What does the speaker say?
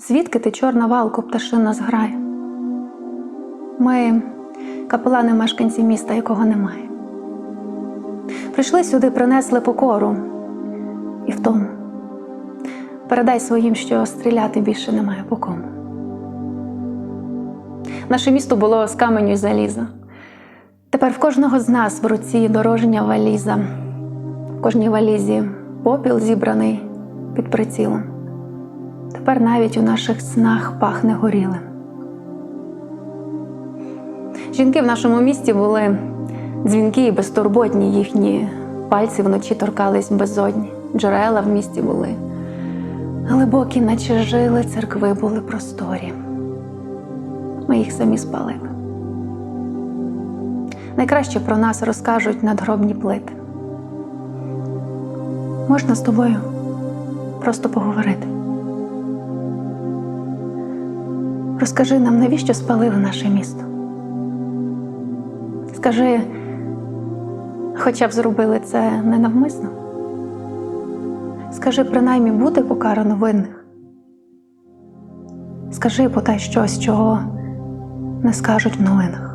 Звідки ти чорна валко, пташина зграє? Ми капелани мешканці міста, якого немає. Прийшли сюди, принесли покору і втому. Передай своїм, що стріляти більше немає по кому. Наше місто було з каменю й заліза. Тепер в кожного з нас в руці дорожня валіза. В кожній валізі попіл зібраний під прицілом. Тепер навіть у наших снах пахне горілим. Жінки в нашому місті були дзвінки і безтурботні, їхні пальці вночі торкались безодні, джерела в місті були. Глибокі, наче жили, церкви були просторі. Ми їх самі спалили. Найкраще про нас розкажуть надгробні плити. Можна з тобою просто поговорити. Розкажи нам, навіщо спалили наше місто? Скажи, хоча б зробили це ненавмисно. Скажи, принаймні буде покарано винних. Скажи, потай щось, чого не скажуть в новинах.